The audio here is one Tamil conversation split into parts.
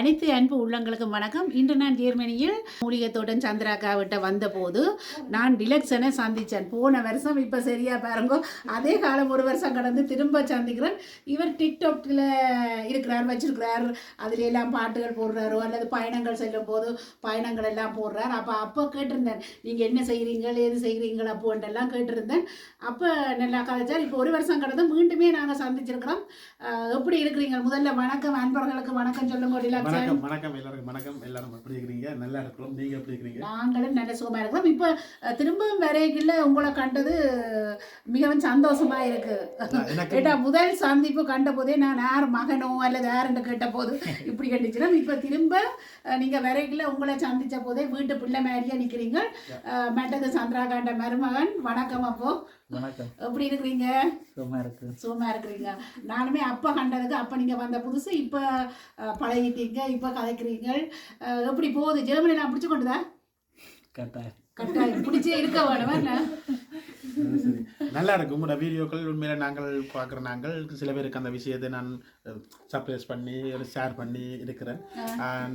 அனைத்து அன்பு உள்ளங்களுக்கு வணக்கம். இன்று நான் ஜெர்மனியில் மூலிகைத்தோட்டம் சந்திராக்கா விட்ட வந்தபோது நான் டிலக்ஸனை சந்தித்தேன். போன வருஷம் இப்போ சரியா பாருங்க அதே காலம் ஒரு வருஷம் கடந்து திரும்ப சந்திக்கிறேன். இவர் டிக்டாக்ல இருக்கிறார் வச்சிருக்கிறார். அதுல எல்லாம் பாட்டுகள் போடுறாரோ அல்லது பயணங்கள் செல்லும் போது பயணங்கள் எல்லாம் போடுறார். அப்போ அப்போ கேட்டிருந்தேன் நீங்கள் என்ன செய்கிறீங்க ஏது செய்கிறீங்கள் அப்போன்றெல்லாம் கேட்டிருந்தேன். அப்போ நல்லா கதைச்சார். இப்போ ஒரு வருஷம் கடந்து மீண்டுமே நாங்கள் சந்திச்சிருக்கிறோம். எப்படி இருக்கிறீங்க? முதல்ல வணக்கம் அன்பர்களுக்கு வணக்கம் சொல்லுங்க வணக்கம் வணக்கம். எல்லாருக்கும் வணக்கம். எல்லாரும் எப்படி இருக்கிறீங்க? நல்லா இருக்கிறோம் நீங்க எப்படி இருக்கிறீங்க? நாங்களும் நல்ல சுகமா இருக்கிறோம் இப்போ திரும்பவும் வரைக்குள்ள உங்களை கண்டது மிகவும் சந்தோஷமா இருக்கு. ஏட்டா முதல் சந்திப்பு கண்ட போதே நான் யார் மகனோ அல்லது யாருன்னு கேட்ட போது இப்படி கண்டிச்சிடும் இப்போ திரும்ப நீங்க வரைக்குள்ள உங்களை சந்திச்ச போதே வீட்டு பிள்ளை மாதிரியே நிக்கிறீங்க. மற்றது சந்திராகாண்ட மருமகன். வணக்கம் அப்போ. வணக்கம். எப்படி இருக்கிறீங்க? சும்மா இருக்கு. சுகமா இருக்கிறீங்க. நானுமே அப்போ கண்டதுக்கு அப்போ நீங்க வந்த புதுசு இப்போ பழகிட்டீங்க இப்போ கதைக்கிறீங்க. அஹ், எப்படி போகுது? ஜெர்மனி நான் பிடிச்சு கொண்டுதா? கட்டாயம் கட்டாயம். பிடிச்சே இருக்க வேணும். நல்லா இருக்கு உங்களோட வீடியோக்கள் உண்மையில நாங்கள் பார்க்குற நாங்கள் சில பேருக்கு அந்த விஷயத்தை நான் சர்ப்ரைஸ் பண்ணி ஷேர் பண்ணி இருக்கிறேன்.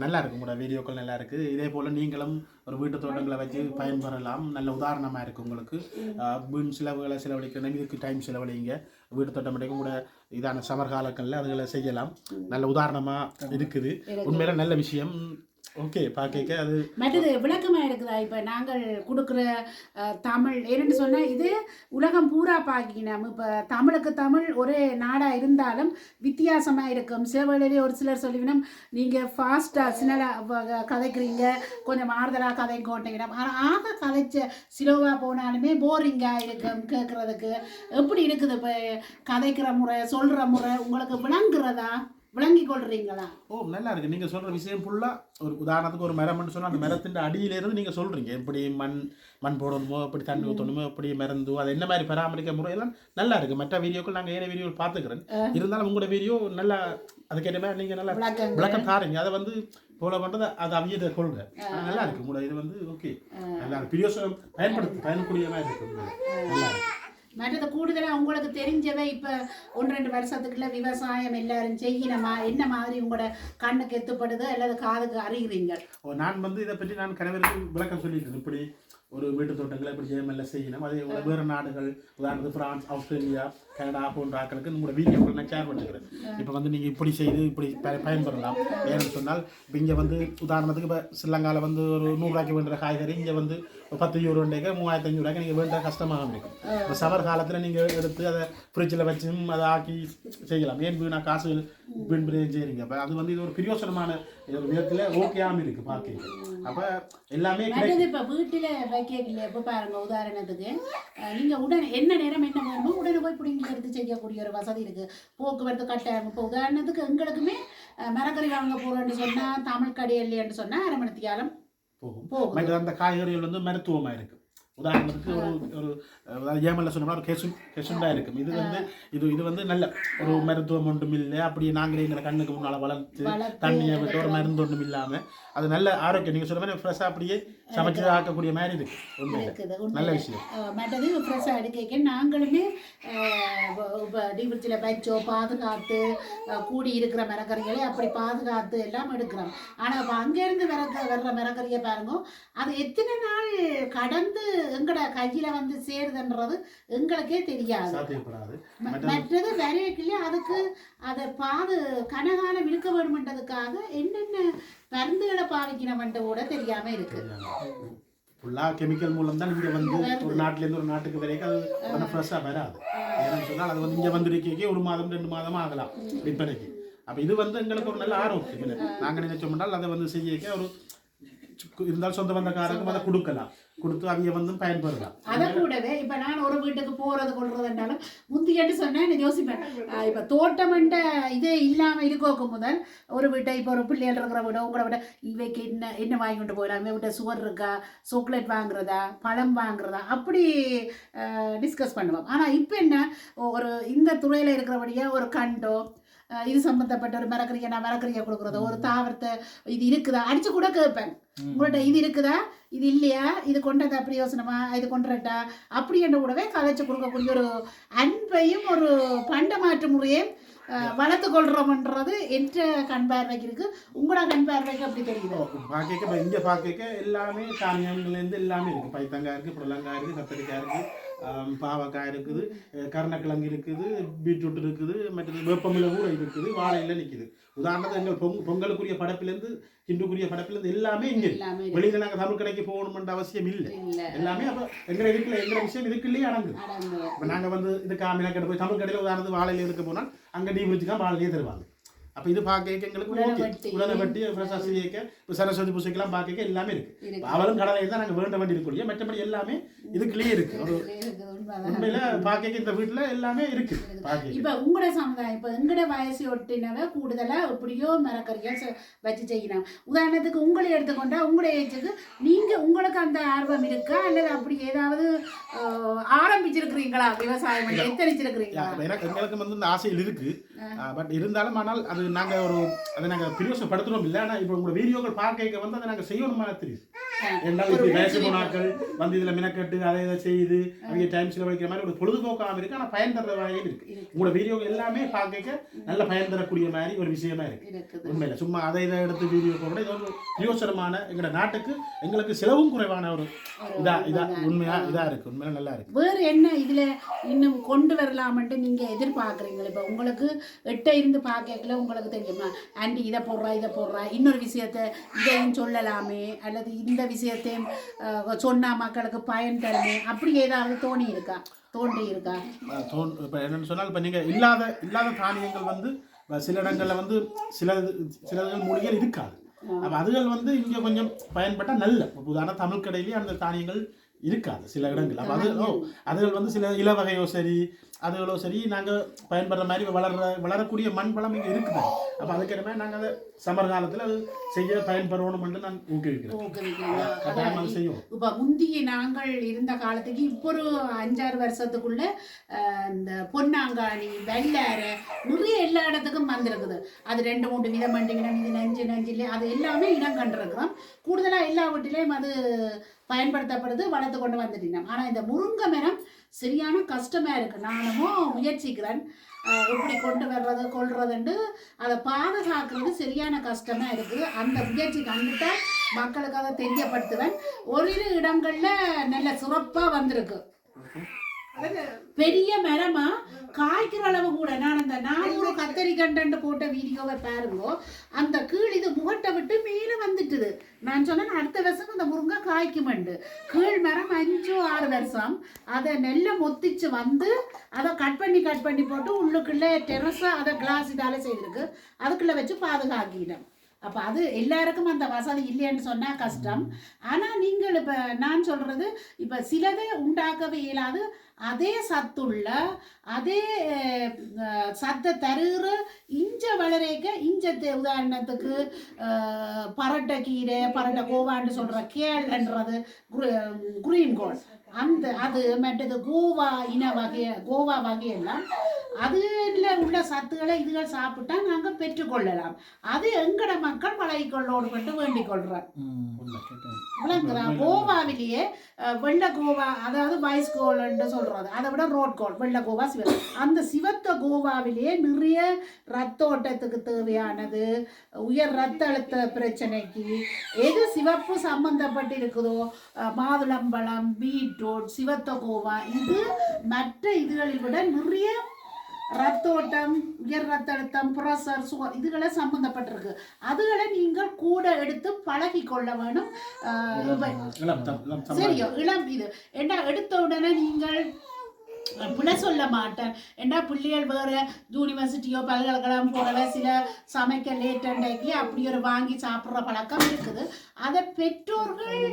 நல்லா இருக்கு உங்களோட வீடியோக்கள் நல்லா இருக்கு. இதே போல நீங்களும் ஒரு வீட்டு தோட்டங்களை வச்சு பயன்பெறலாம். நல்ல உதாரணமா இருக்கு உங்களுக்கு. வீண் செலவுகளை செலவழிக்கணும். இதுக்கு டைம் செலவழிங்க. வீட்டு தோட்டம் மட்டும் கூட இதான சமர் காலங்களில் அதுகளை செய்யலாம். நல்ல உதாரணமா இருக்குது. உண்மையில நல்ல விஷயம். ஓகே பார்க்க அது மற்றது விளக்கமா இருக்குதா இப்ப நாங்கள் கொடுக்குற தமிழ் ஏன்னு சொன்னா இது உலகம் பூரா பாக்கினோம். இப்ப தமிழுக்கு தமிழ் ஒரே நாடா இருந்தாலும் வித்தியாசமா இருக்கும் சில ஒரு சிலர் சொல்லிவிடும் நீங்க ஃபாஸ்டா சின்னலா கதைக்கிறீங்க. கொஞ்சம் ஆறுதலா கதைக்கோட்டீங்க ஆனா ஆக கதைச்ச சிலோவா போனாலுமே போரிங்கா இருக்கும் கேட்கறதுக்கு. எப்படி இருக்குது இப்ப கதைக்கிற முறை சொல்ற முறை? உங்களுக்கு விளங்குறதா? விளங்கி கொள்றீங்களா? ஓ நல்லா இருக்கு. நீங்க சொல்ற விஷயம் ஃபுல்லா ஒரு உதாரணத்துக்கு ஒரு மரம்னு சொன்னா அந்த மரத்தின் அடியில இருந்து நீங்க சொல்றீங்க. எப்படி மண் மண் போடணுமோ எப்படி தண்ணி ஊற்றணுமோ எப்படி மருந்து அதை என்ன மாதிரி பராமரிக்க முறையெல்லாம் நல்லா இருக்கு. மற்ற வீடியோக்கள் நாங்க ஏன வீடியோ பார்த்துக்கிறேன். இருந்தாலும் உங்களோட வீடியோ நல்லா அதுக்கேற்ற மாதிரி நீங்க நல்லா விளக்கம் தாரீங்க. அதை வந்து ஃபாலோ பண்றது அது அவியத கொள்கை. நல்லா இருக்கு. உங்களோட இது வந்து ஓகே நல்லா இருக்கு. பிரியோசனம் பயன்படுத்து பயன்படுத்தியமா இருக்கு. உண்மையிலே. நல்லா இருக்கு. மற்றது கூடுதலாக உங்களுக்கு தெரிஞ்சவை இப்போ ஒன்று ரெண்டு வருஷத்துக்குள்ள விவசாயம் எல்லாரும் செய்யணுமா என்ன மாதிரி உங்களோட கண்ணுக்கு எத்துப்படுது அல்லது காதுக்கு அறிகிறீங்க? ஓ, நான் வந்து இதை பற்றி நான் கணவருக்கு விளக்கம் சொல்லிட்டேன் இப்படி ஒரு வீட்டு தோட்டங்களை இப்படி ஜெயமெல்ல செய்யணும். அதே போல வேறு நாடுகள் உதாரணத்துக்கு பிரான்ஸ் ஆஸ்திரேலியா கனடா போன்ற ஆட்களுக்கு உங்களோட வீடியோக்கள் நான் ஷேர் பண்ணிக்கிறேன். இப்போ வந்து நீங்கள் இப்படி செய்து இப்படி பயன்படலாம். பயன்பெறலாம் ஏன்னு சொன்னால் இப்போ இங்கே வந்து உதாரணத்துக்கு இப்போ ஸ்ரீலங்காவில் வந்து ஒரு நூறுரூவாய்க்கு வேண்டுற காய்கறி இங்கே வந்து ஒரு பத்து யூரோ மூவாயிரத்தி அஞ்சூறுவாய்க்கு நீங்கள் வேண்ட கஷ்டமாக இருக்கும். இப்போ சமர் காலத்தில் நீங்கள் எடுத்து அதை ஃப்ரிட்ஜில் வச்சும் அதை ஆக்கி செய்யலாம். ஏன் நான் காசு வீண் செய்கிறீங்க அப்போ அது வந்து இது ஒரு பிரியோசனமான ஒரு விதத்தில் ஓகேயாம இருக்குது பார்க்க அப்போ எல்லாமே மற்றது இப்போ வீட்டில் வைக்கல இப்போ பாருங்க உதாரணத்துக்கு நீங்கள் உடனே என்ன நேரம் என்ன வேணுமோ உடனே போய் பிடிங்க. எடுத்து செய்யக்கூடிய ஒரு வசதி இருக்கு. போக்குவரத்து கட்டாயம் இப்போ உதாரணத்துக்கு எங்களுக்குமே மரக்கறி வாங்க போறோம்னு சொன்னா தமிழ் கடையில்லைன்னு சொன்னா அரை மணி தியாலம் போகும் அந்த காய்கறிகள் வந்து மருத்துவமாக இருக்கும் உதாரணத்துக்கு ஒரு ஒரு ஏமல்ல சொன்னோம்னா ஒரு கெசும் கெசுண்டா இருக்கும். இது வந்து இது இது வந்து நல்ல ஒரு மருத்துவம் ஒன்றும் இல்லை. அப்படியே நாங்களே எங்களை கண்ணுக்கு முன்னால் வளர்த்து வளர்த்து தண்ணியை விட்டு ஒரு மருந்து ஒன்றும் இல்லாமல் அது நல்ல ஆரோக்கியம். நீங்கள் சொன்ன மாதிரி ஃப்ரெஷ்ஷாக அப்படியே சமைச்சு ஆக்கக்கூடிய மாதிரி இருக்கு உண்மையில நல்ல. விஷயம். மற்றது ஃப்ரெஷ்ஷாக எடுக்க நாங்களுமே இப்போ வச்சோ பாதுகாத்து கூடி இருக்கிற மரக்கறிகளை அப்படி பாதுகாத்து எல்லாம் எடுக்கிறோம். ஆனால் இப்போ அங்கேருந்து வர வர்ற மரக்கறியை பாருங்க. அது எத்தனை நாள் கடந்து எங்கட கையில் வந்து சேருதுன்றது எங்களுக்கே தெரியாது. மற்றது- வரையக்கிலே அதுக்கு அதை பாது கனகாலம் இருக்க வேணுமென்றதுக்காக என்னென்ன மருந்துகளை பாவிக்கணுமென்ற கூட தெரியாம இருக்கு. ஃபுல்லாக கெமிக்கல் மூலம் தான் இங்கே வந்து ஒரு நாட்டிலேருந்து ஒரு நாட்டுக்கு வரைக்கும் அது ஒன்றும் ஃப்ரெஷ்ஷாக வராது. ஏன்னு சொன்னால் அது வந்து இங்கே வந்துருக்கே ஒரு மாதம் ரெண்டு மாதம் ஆகலாம் விற்பனைக்கு. அப்போ இது வந்து எங்களுக்கு ஒரு நல்ல ஆரோக்கியம். நாங்கள் நினைச்சோம்னால் அதை வந்து செய்ய ஒரு இருந்தாலும் சொந்த பந்தக்காரருக்கும் அதை கொடுக்கலாம். கொடுத்து அவங்க வந்து பயன்பெறலாம். அதை கூடவே இப்ப நான் ஒரு வீட்டுக்கு போறது கொள்றதுன்றாலும் முந்தியட்டு சொன்னேன் யோசிப்பேன். ஆஹ் இப்ப தோட்டம்ன்ற இதே இல்லாம இருக்கோக்கு முதல் ஒரு வீட்டை இப்போ ஒரு பிள்ளைகள் இருக்கிற வீட உங்களை விட இவைக்கு என்ன என்ன வாங்கி கொண்டு போயிடலாம்? இவ வீட்டை சுகர் இருக்கா? சாக்லேட் வாங்குறதா? பழம் வாங்குறதா? அப்படி டிஸ்கஸ் பண்ணுவோம். ஆனா இப்போ என்ன? ஒரு இந்த துறையில இருக்கிறபடியா ஒரு கண்டோ இது சம்பந்தப்பட்ட ஒரு மரக்கறியை நான் மரக்கறியை கொடுக்குறதோ ஒரு தாவரத்தை இது இருக்குதா? அடிச்சு கூட கேட்பேன். உங்கள்கிட்ட இது இருக்குதா? இது இல்லையா? இது கொண்டதா? பிரயோசனமா இது கொண்டுறட்டா அப்படி என்ற கூடவே கதைச்சு கொடுக்கக்கூடிய ஒரு அன்பையும் ஒரு பண்ட மாற்று முறையும் வளர்த்து கொள்றோம்ன்றது என்ற கண் பார்வைக்கு இருக்கு? உங்களோட கண் பார்வைக்கு அப்படி தெரியுது? இப்போ இங்கே பார்க்க எல்லாமே தானியங்கள்லேருந்து எல்லாமே இருக்குது பைத்தங்காய் இருக்குது புடலங்காய் இருக்குது கத்திரிக்காய் இருக்குது ஆம், பாவக்காய் இருக்குது கருணக்கிழங்கு இருக்குது பீட்ரூட் இருக்குது மற்றது வேப்பமில கூட இருக்குது வாழையில நிற்குது உதாரணத்துக்கு எங்கள் பொங் பொங்கலுக்குரிய படப்பிலேருந்து ஹிந்துக்குரிய படப்பிலேருந்து எல்லாமே இங்கே இருக்கு. இருக்கு. வெளியில நாங்கள் தமிழ் கடைக்கு போகணுமென்ற அவசியம் இல்லை எல்லாமே அப்போ எங்களை இருக்குல்ல எங்களை விஷயம் இதுக்குள்ளேயே அடங்குது அடங்கு இப்போ நாங்கள் வந்து இது காமினா போய் தமிழ் கடையில் உதாரணத்துக்கு வாழையில எடுக்க போனால் அங்கே டீ பிடிச்சி தான் வாழையிலே தருவாங்க அப்போ இது பார்க்க எங்களுக்கு ஓகே வெட்டி. உடனே வெட்டி ஃப்ரெஷ்ஷாக செய்யக்க இப்போ சரஸ்வதி பூசைக்கெல்லாம் பார்க்க எல்லாமே இருக்கு இருக்கு. அவளும் கடலை தான் நாங்கள் வேண்ட வேண்டி இருக்கக்கூடிய மற்றபடி எல்லாமே இதுக்குள்ளேயே இருக்கு ஒரு இருக்கு. உண்மையில இந்த வீட்டில் எல்லாமே இருக்கு. இப்ப உங்களோட சமுதாயம் இப்ப எங்கட வயசு ஒட்டினவ கூடுதலா எப்படியோ மரக்கறிகள் வச்சு செய்யணும் உதாரணத்துக்கு உங்களை எடுத்துக்கொண்டா உங்களுடைய ஏஜுக்கு நீங்க உங்களுக்கு அந்த ஆர்வம் இருக்கா? அல்லது அப்படி ஏதாவது ஆரம்பிச்சிருக்கிறீங்களா? விவசாயம் பண்ணி? எத்தனிச்சிருக்கிறீங்களா? எனக்கு எங்களுக்கு வந்து இந்த ஆசைகள் இருக்கு. பட் இருந்தாலும் ஆனால் அது நாங்க ஒரு அதை நாங்க பிரயோசனப்படுத்துறோம் இல்லை. ஆனால் இப்போ உங்களோட வீடியோக்கள் பார்க்க வந்து அதை நாங்க செய்யணுமா தெரியுது. என்றால் இப்படி வயசு போனாக்கள் வந்து இதுல மினக்கட்டு அதை இதை செய்து அவங்க டைம் செலவழிக்கிற மாதிரி ஒரு பொழுதுபோக்காக இருக்கு ஆனா பயன் தர்ற வகையில் இருக்கு. உங்களோட வீடியோக்கள் எல்லாமே பார்க்க நல்ல பயன் தரக்கூடிய மாதிரி ஒரு விஷயமா இருக்கு. இருக்குது. உண்மையில. சும்மா அதை இதை எடுத்து வீடியோ போட இது ஒரு பிரயோசனமான எங்களோட நாட்டுக்கு எங்களுக்கு செலவும் குறைவான ஒரு இதா இதா உண்மையா இதா இருக்கு. உண்மையில நல்லா இருக்கு. வேறு என்ன இதுல இன்னும் கொண்டு வரலாம்ன்ட்டு நீங்க எதிர்பார்க்குறீங்க இப்போ உங்களுக்கு எட்ட இருந்து பார்க்கல உங்களுக்கு தெரியுமா? ஆண்டி இதை போடுறா இதை போடுறா இன்னொரு விஷயத்த இதையும் சொல்லலாமே அல்லது இந்த விஷயத்தையும் அஹ், சொன்னா மக்களுக்கு பயன் தருமே அப்படி ஏதாவது தோணி இருக்கா? தோன்றி இருக்கா? தோன் இப்போ என்னன்னு சொன்னால் இப்போ நீங்கள் இல்லாத இல்லாத தானியங்கள் வந்து சில இடங்களில் வந்து சில சில மூலிகைகள் இருக்காது. அப்போ அதுகள் வந்து இங்கே கொஞ்சம் பயன்பட்டால் நல்ல. உதாரண தமிழ் கடையிலேயே அந்த தானியங்கள் இருக்காது சில இடங்கள் அப்போ அது ஓ அதுகள் வந்து சில இல வகையோ சரி அதுகளோ சரி நாங்கள் பயன்படுற மாதிரி வளர்ற வளரக்கூடிய மண் வளம் இங்கே இருக்குது. அப்போ அதுக்கேற்ற மாதிரி நாங்கள் அதை சமர் காலத்தில் அது செய்ய பயன்பெறணும்னு நான் ஊக்குவிக்கிறேன். செய்யும் இப்போ முந்திய நாங்கள் இருந்த காலத்துக்கு இப்போ ஒரு அஞ்சாறு வருஷத்துக்குள்ள இந்த பொன்னாங்காணி வெள்ளாரை நிறைய எல்லா இடத்துக்கும் வந்திருக்குது. அது ரெண்டு மூணு விதம் மண்டிவினம் இது நஞ்சு நஞ்சிலே அது எல்லாமே இனம் கண்டிருக்கிறோம். கூடுதலாக எல்லா வீட்டிலையும் அது பயன்படுத்தப்படுது வளர்த்து கொண்டு வந்துட்டோம் ஆனால் இந்த முருங்கை மரம் சரியான கஷ்டமாக இருக்குது நானும் முயற்சிக்கிறேன். எப்படி கொண்டு வர்றது கொள்றதுண்டு அதை பாதுகாக்கிறது சரியான கஷ்டமாக இருக்குது அந்த முயற்சி கண்டுட்டா மக்களுக்கு அதை தெரியப்படுத்துவேன். ஒரு இரு நல்ல சிறப்பாக வந்திருக்கு. பெரிய மரமா? காய்க்கிற அளவு கூட. நான் அந்த நானூறு கத்தரி கண்டன்ட் போட்ட வீடியோவை பாருங்கோ. அந்த கீழ் இது முகட்டை விட்டு மேலே வந்துட்டுது. நான் சொன்னேன் அடுத்த வருஷம் அந்த முருங்கை காய்க்குமெண்டு. கீழ் மரம் அஞ்சோ ஆறு வருஷம். அதை நெல்லை மொத்திச்சு வந்து அதை கட் பண்ணி கட் பண்ணி போட்டு உள்ளுக்குள்ளே டெரஸாக அதை கிளாஸ் இதால செய்திருக்கு. அதுக்குள்ளே வச்சு பாதுகாக்கினேன். அப்போ அது எல்லாருக்கும் அந்த வசதி இல்லைன்னு சொன்னால் கஷ்டம். ஆனால் நீங்கள் இப்போ நான் சொல்கிறது இப்போ சிலதே உண்டாக்கவே இயலாது. அதே சத்துள்ள அதே சத்தை தருகிற இஞ்ச வளரேக்க இஞ்ச உதாரணத்துக்கு பரட்டை கீரை பரட்டை கோவான்னு சொல்கிற கேள்ன்றது குரீன் கோல் அந்த அது மற்றது கோவா இன வகை கோவா வகையெல்லாம் அதில் உள்ள சத்துக்களை இதுகள் சாப்பிட்டா நாங்கள் பெற்றுக்கொள்ளலாம். அது எங்கட மக்கள் பழகிக்கொள்ளோடு மட்டும் வேண்டிக் கொள்கிறோம் கோவாவிலேயே வெள்ளை கோவா அதாவது வைஸ் கோல்னு சொல்கிறது அதை விட ரோட் கோல் வெள்ளை கோவா சிவ அந்த சிவத்த கோவாவிலேயே நிறைய ரத்த ஓட்டத்துக்கு தேவையானது. உயர் ரத்த அழுத்த பிரச்சனைக்கு எது சிவப்பு சம்பந்தப்பட்டு இருக்குதோ மாதுளம்பழம் பீட்ரூட் சிவத்த கோவா இது மற்ற இதுகளில் விட நிறைய ரத்த ஓட்டம் உயர் ரத்த அழுத்தம் ப்ரெஷர் சுகர் இதுகளை சம்பந்தப்பட்டிருக்கு. அதுகளை நீங்கள் கூட எடுத்து பழகி கொள்ள வேணும். சரியோ இளம் இது. ஏன்னா எடுத்த உடனே நீங்கள் பிழை சொல்ல மாட்டேன். ஏன்னா பிள்ளைகள் வேறு யூனிவர்சிட்டியோ பல்கலைக்கழகம் போகல சில சமைக்க லேட் அண்டைக்கு அப்படி ஒரு வாங்கி சாப்பிட்ற பழக்கம் இருக்குது. அதை பெற்றோர்கள்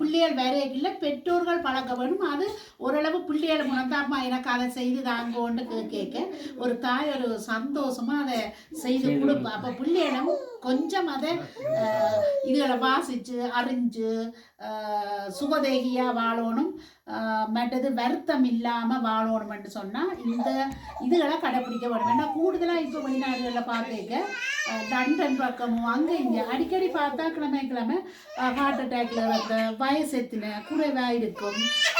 பிள்ளைகள் வரையில பெற்றோர்கள் பழக்க வேணும். அது ஓரளவு பிள்ளைகள் முனந்தாம்மா எனக்கு அதை செய்து தாங்கோன்னு கேட்க ஒரு தாய் ஒரு சந்தோஷமா அதை செய்து கொடுப்பா அப்போ பிள்ளைகளும் கொஞ்சம் அதை இதுகளை வாசிச்சு அறிஞ்சு அஹ், வாழணும். மற்றது வருத்தம் இல்லாம வாழணும்னு சொன்னா இந்த இதுகளை கடைப்பிடிக்க வேணும் ஏன்னா கூடுதலாக இப்போ வெளிநாடுகளில் பார்த்துக்க லண்டன் பக்கமும் அங்கே இங்கே அடிக்கடி பார்த்தா கிழமை கிழமை ஹார்ட் அட்டாக்ல வந்த வயசெத்தின குறைவாக இருக்கும்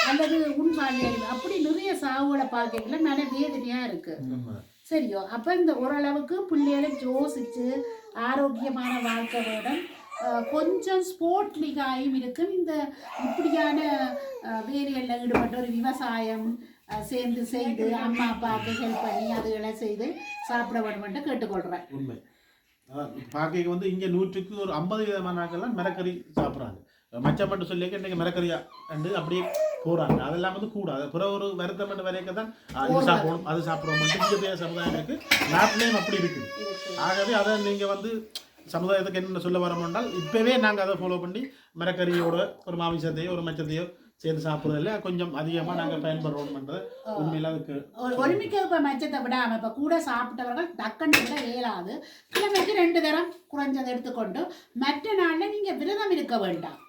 அல்லது உண்பாலியல் அப்படி நிறைய சாவுகளை பார்க்கல நல்ல வேதனையா இருக்கு. சரியோ? அப்போ இந்த ஓரளவுக்கு பிள்ளைகளை யோசித்து ஆரோக்கியமான வாழ்க்கை வேணும் கொஞ்சம் ஸ்போர்ட்லிகாயும் இருக்கும். இந்த இப்படியான வேலைகளில் ஈடுபட்ட ஒரு விவசாயம் சேர்ந்து செய்து அம்மா அப்பாவுக்கு ஹெல்ப் பண்ணி அதுகளை செய்து சாப்பிட வேணுமென்று கேட்டுக்கொள்கிறேன் உண்மை. அதான் பார்க்க வந்து இங்கே நூற்றுக்கு ஒரு ஐம்பது விதமான ஆட்கள்லாம் மிரக்கறி சாப்பிட்றாங்க. மச்சம் மட்டும் சொல்லி இன்றைக்கி மிரக்கறியா? அண்டு அப்படியே போகிறாங்க அதெல்லாம் வந்து கூடாது. பிறகு ஒரு வருத்தம் பண்ண வரைக்கும் தான் இது சாப்பிடணும் அது சாப்பிடணும். இந்திய சமுதாயம் இருக்கு நாட்டிலையும் அப்படி இருக்குது ஆகவே அதை நீங்கள் வந்து சமுதாயத்துக்கு என்ன சொல்ல வரோம்னால் இப்போவே நாங்கள் அதை ஃபாலோ பண்ணி மரக்கறியோட ஒரு மாமிசத்தையோ ஒரு மச்சத்தையோ சேர்ந்து சாப்பிட்றதில்ல கொஞ்சம் அதிகமாக நாங்கள் பயன்படுறோம்ன்றது உண்மையில் அதுக்கு ஒரு ஒலிம்பிக்க இப்போ மச்சத்தை விடாமல் இப்போ கூட சாப்பிட்டவர்கள் டக்குன்னு விட இயலாது. கிழமைக்கு ரெண்டு தரம் குறைஞ்சதை எடுத்துக்கொண்டு மற்ற நாளில் நீங்கள் விரதம் இருக்க வேண்டாம்.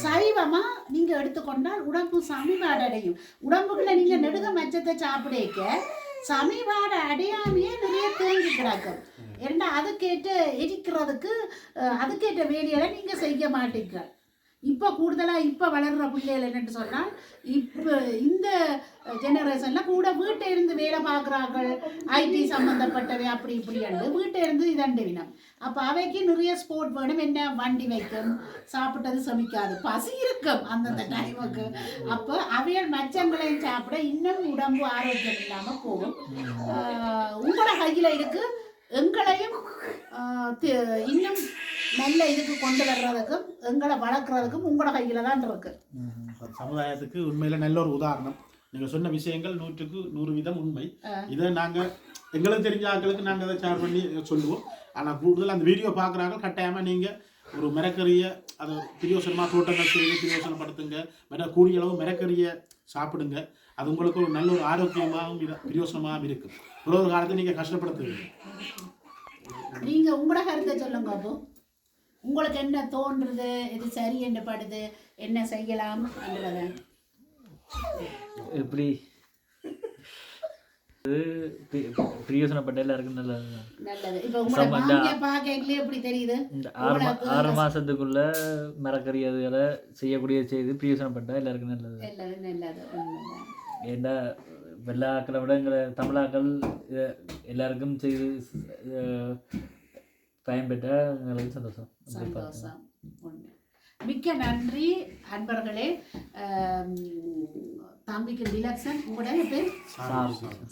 சைவமா நீங்க எடுத்துக்கொண்டால் உடம்பு சமிபாடு அடையும் உடம்புக்குள்ள நீங்க நெடுக மச்சத்தை சாப்பிடக்க சமிபாடு அடையாமையே நிறைய தேங்கி கிடக்கும். ஏன்னா அதுக்கேற்ற எரிக்கிறதுக்கு அதுக்கேற்ற வேலையெல்லாம் நீங்க செய்ய மாட்டீங்க. இப்போ கூடுதலாக இப்போ வளர்கிற பிள்ளைகள் என்னென்னு சொன்னால் இப்போ இந்த ஜெனரேஷனில் கூட வீட்டை இருந்து வேலை பார்க்குறார்கள். ஐடி சம்மந்தப்பட்டவை அப்படி இப்படி அண்டு வீட்டை இருந்து இதண்டு வினம் அப்போ அவைக்கு நிறைய ஸ்போர்ட் வேணும். என்ன? வண்டி வைக்கும். சாப்பிட்டது சமைக்காது. பசி இருக்கும் அந்தந்த டைமுக்கு அப்போ அவையல் மச்சங்களையும் சாப்பிட இன்னும் உடம்பு ஆரோக்கியம் இல்லாமல் போகும். உங்களோட கையில் இருக்குது எங்களையும் இன்னும் நல்ல இதுக்கு கொண்டு வர்றதுக்கும் எங்களை வளர்க்குறதுக்கும் உங்களோட கையில் தான் இருக்கு. சமுதாயத்துக்கு உண்மையில நல்ல ஒரு உதாரணம். நீங்க சொன்ன விஷயங்கள் நூற்றுக்கு நூறு வீதம் உண்மை. இதை நாங்க எங்களுக்கு தெரிஞ்ச ஆட்களுக்கு நாங்க அதை ஷேர் பண்ணி சொல்லுவோம். ஆனா கூடுதல் அந்த வீடியோ பார்க்குறாங்க. கட்டாயமா நீங்க ஒரு மிரக்கறிய அதை பிரியோசனமா தோட்டங்கள் செய்து பிரியோசனப்படுத்துங்க. கூடிய அளவு மிரக்கறிய சாப்பிடுங்க. அது உங்களுக்கு ஒரு நல்ல ஒரு ஆரோக்கியமாகவும் பிரியோசனமாகவும் இருக்கு ஒரு ஒரு காலத்தை நீங்க கஷ்டப்படுத்துவீங்க நீங்க உங்களோட கருத்தை சொல்லுங்க அப்போ. உங்களுக்கு என்ன தோன்றுது? இது சரி என்று படுது? என்ன செய்யலாம்? என்றத எப்படி இது பி- பிரியோசனப்பட்ட எல்லாருக்கும் நல்லது தான். நல்லது இப்போ உங்களோட சம- இந்த- மாமியை பார்க்கலே எப்படி தெரியுது? இந்த ஆறு ஆறு மாதத்துக்குள்ள மரக்கறி அதுகளை செய்யக்கூடிய செய்து பிரியோசனப்பட்ட எல்லாருக்கும் நல்லது. நல்லது. நல்லது. ஏன்னா வெள்ளாக்களை விட எங்களை தமிழாக்கள் எல்லாருக்கும் செய்து பயன்பெற்ற எங்களுக்கு சந்தோஷம். சந்தோஷம். மிக்க நன்றி அன்பர்களே. தம்பிக்கு டிலக்ஷன் உங்களுடைய பேர்?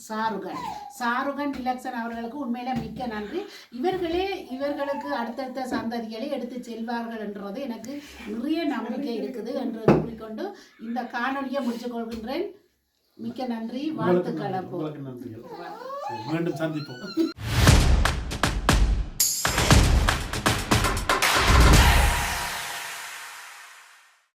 சாருகன். சாருகன். டிலக்ஷன் அவர்களுக்கு உண்மையில மிக்க நன்றி. இவர்களே இவர்களுக்கு அடுத்தடுத்த சந்ததிகளை எடுத்து செல்வார்கள் என்றது எனக்கு நிறைய நம்பிக்கை இருக்குது என்று கூறிக்கொண்டு இந்த காணொலியை முடித்துக் கொள்கின்றேன். மிக்க நன்றி வாழ்த்துக்கள் மீண்டும் சந்திப்போம்.